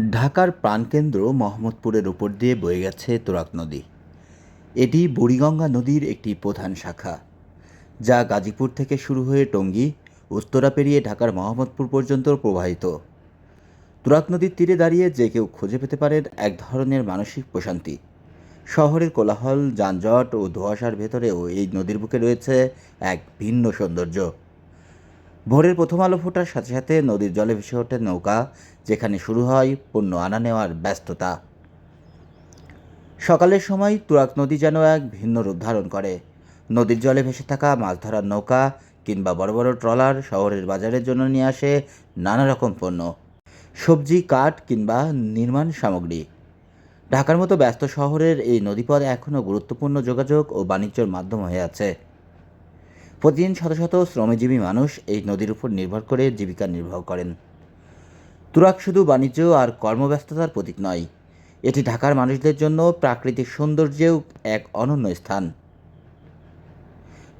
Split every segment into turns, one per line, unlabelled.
ঢাকার প্রাণকেন্দ্র মোহাম্মদপুরের উপর দিয়ে বয়ে গেছে তোরাক নদী। এটি বুড়িগঙ্গা নদীর একটি প্রধান শাখা, যা গাজীপুর থেকে শুরু হয়ে টঙ্গী, উত্তরা পেরিয়ে ঢাকার মোহাম্মদপুর পর্যন্ত প্রবাহিত। তুরাগ নদীর তীরে দাঁড়িয়ে যে কেউ খুঁজে পেতে পারেন এক ধরনের মানসিক প্রশান্তি। শহরের কোলাহল, যানজট ও ধোঁয়াশার ভেতরেও এই নদীর বুকে রয়েছে এক ভিন্ন সৌন্দর্য। ভোরের প্রথম আলো ফোটার সাথে সাথে নদীর জলে ভেসে ওঠে নৌকা, যেখানে শুরু হয় পণ্য আনা নেওয়ার ব্যস্ততা। সকালের সময় তুরাগ নদী যেন এক ভিন্ন রূপ ধারণ করে। নদীর জলে ভেসে থাকা মাছ ধরার নৌকা কিংবা বড় বড় ট্রলার শহরের বাজারের জন্য নিয়ে আসে নানা রকম পণ্য। সবজি, কাঠ কিংবা নির্মাণ সামগ্রী। ঢাকার মতো ব্যস্ত শহরের এই নদীপথ এখনও গুরুত্বপূর্ণ যোগাযোগ ও বাণিজ্যের মাধ্যম হয়ে আছে। প্রতিদিন শত শত শ্রমজীবী মানুষ এই নদীর উপর নির্ভর করে জীবিকা নির্বাহ করেন। তুরাগ শুধু বাণিজ্য আর কর্মব্যস্ততার প্রতীক নয়, এটি ঢাকার মানুষদের জন্য প্রাকৃতিক সৌন্দর্যেও এক অনন্য স্থান।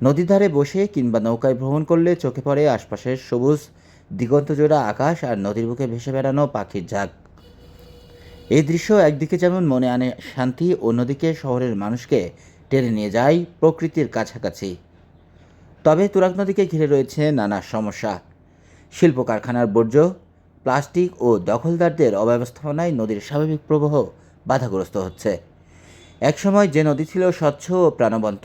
নদীর ধারে বসে কিংবা নৌকায় ভ্রমণ করলে চোখে পড়ে আশপাশের সবুজ দিগন্তজোড়া আকাশ আর নদীর বুকে ভেসে বেড়ানো পাখির ঝাঁক। এই দৃশ্য একদিকে যেমন মনে আনে শান্তি, অন্যদিকে শহরের মানুষকে টেনে নিয়ে যায় প্রকৃতির কাছাকাছি। তবে তুরাগ নদীকে ঘিরে রয়েছে নানা সমস্যা। শিল্প কারখানার বর্জ্য, প্লাস্টিক ও দখলদারদের অব্যবস্থাপনায় নদীর স্বাভাবিক প্রবাহ বাধাগ্রস্ত হচ্ছে। একসময় যে নদী ছিল স্বচ্ছ ও প্রাণবন্ত,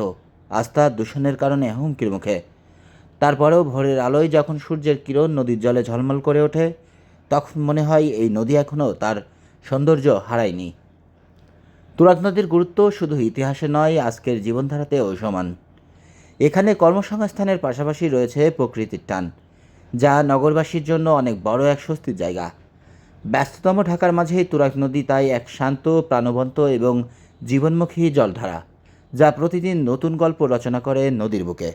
আস্থা দূষণের কারণে হুমকির মুখে। তারপরেও ভোরের আলোয় যখন সূর্যের কিরণ নদীর জলে ঝলমল করে ওঠে, তখন মনে হয় এই নদী এখনও তার সৌন্দর্য হারায়নি। তুরাগ নদীর গুরুত্ব শুধু ইতিহাসে নয়, আজকের জীবনধারাতেও সমান। এখানে কর্মসংস্থানের পাশাপাশি রয়েছে প্রকৃতির টান, যা নগরবাসীর জন্য অনেক বড় এক স্বস্তির জায়গা। ব্যস্ততম ঢাকার মাঝেই তুরাগ নদী তাই এক শান্ত, প্রাণবন্ত এবং জীবনমুখী জলধারা, যা প্রতিদিন নতুন গল্প রচনা করে নদীর বুকে।